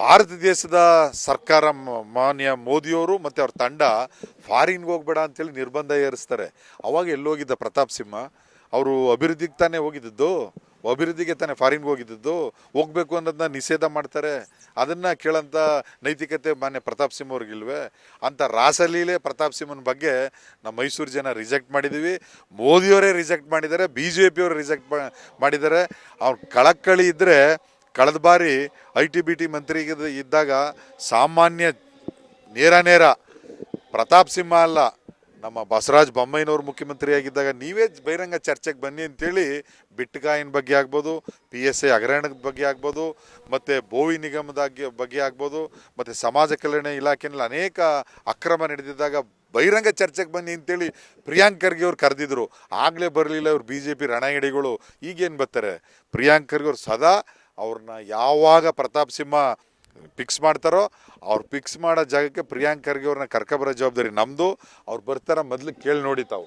ಭಾರತ ದೇಶದ ಸರ್ಕಾರ ಮಾನ್ಯ ಮೋದಿಯವರು ಮತ್ತು ಅವ್ರ ತಂಡ ಫಾರಿನ್ಗೆ ಹೋಗ್ಬೇಡ ಅಂತೇಳಿ ನಿರ್ಬಂಧ ಏರಿಸ್ತಾರೆ. ಅವಾಗ ಎಲ್ಲೋಗಿದ್ದ ಪ್ರತಾಪ್ ಸಿಂಹ, ಅವರು ಅಭಿವೃದ್ಧಿಗೆ ತಾನೇ ಹೋಗಿದ್ದದ್ದು, ಅಭಿವೃದ್ಧಿಗೆ ತಾನೇ ಫಾರಿನ್ಗೆ ಹೋಗಿದ್ದದ್ದು, ಹೋಗ್ಬೇಕು ಅನ್ನೋದನ್ನ ನಿಷೇಧ ಮಾಡ್ತಾರೆ. ಅದನ್ನು ಕೇಳೋಂಥ ನೈತಿಕತೆ ಮಾನ್ಯ ಪ್ರತಾಪ್ ಸಿಂಹ ಅವ್ರಿಗಿಲ್ವೇ ಅಂಥ ರಾಸಲೀಲೆ ಪ್ರತಾಪ್ ಸಿಂಹನ ಬಗ್ಗೆ ನಮ್ಮ ಮೈಸೂರು ಜನ ರಿಜೆಕ್ಟ್ ಮಾಡಿದ್ದೀವಿ ಮೋದಿಯವರೇ ರಿಜೆಕ್ಟ್ ಮಾಡಿದ್ದಾರೆ ಬಿ ಜೆ ಪಿಯವರು ರಿಜೆಕ್ಟ್ ಮಾಡಿದ್ದಾರೆ. ಅವ್ರ ಕಳಕಳಿ ಇದ್ದರೆ ಕಳೆದ ಬಾರಿ ಐ ಟಿ ಬಿ ಟಿ ಮಂತ್ರಿ ಇದ್ದಾಗ ಸಾಮಾನ್ಯ ನೇರ ನೇರ ಪ್ರತಾಪ್ ಸಿಂಹ ಅಲ್ಲ, ನಮ್ಮ ಬಸವರಾಜ್ ಬೊಮ್ಮಾಯಿನವ್ರು ಮುಖ್ಯಮಂತ್ರಿಯಾಗಿದ್ದಾಗ ನೀವೇ ಬಹಿರಂಗ ಚರ್ಚೆಗೆ ಬನ್ನಿ ಅಂತೇಳಿ ಬಿಟ್ಕಾಯಿನ ಬಗ್ಗೆ ಆಗ್ಬೋದು, ಪಿ ಎಸ್ ಐ ಹಗರಣದ ಬಗ್ಗೆ ಆಗ್ಬೋದು, ಮತ್ತು ಬೋವಿ ನಿಗಮದ ಬಗ್ಗೆ ಆಗ್ಬೋದು, ಮತ್ತು ಸಮಾಜ ಕಲ್ಯಾಣ ಇಲಾಖೆಯಲ್ಲಿ ಅನೇಕ ಅಕ್ರಮ ನಡೆದಿದ್ದಾಗ ಬಹಿರಂಗ ಚರ್ಚೆಗೆ ಬನ್ನಿ ಅಂತೇಳಿ ಪ್ರಿಯಾಂಕ್ ಖರ್ಗೆ ಅವ್ರು ಕರೆದಿದ್ರು. ಆಗಲೇ ಬರಲಿಲ್ಲ ಅವ್ರು ಬಿ ಜೆ ಪಿ ರಣಗಿಡಿಗಳು ಈಗೇನು ಬರ್ತಾರೆ? ಪ್ರಿಯಾಂಕ್ ಖರ್ಗೆ ಅವ್ರು ಸದಾ ಅವ್ರನ್ನ ಯಾವಾಗ ಪ್ರತಾಪ್ ಸಿಂಹ ಫಿಕ್ಸ್ ಮಾಡ್ತಾರೋ, ಅವ್ರು ಫಿಕ್ಸ್ ಮಾಡೋ ಜಾಗಕ್ಕೆ ಪ್ರಿಯಾಂಕ್ ಖರ್ಗೆ ಅವ್ರನ್ನ ಕರ್ಕೊಬರೋ ಜವಾಬ್ದಾರಿ ನಮ್ಮದು ಅವ್ರು ಬರ್ತಾರ ಮೊದಲು ಕೇಳಿ ನೋಡಿ ತಾವು.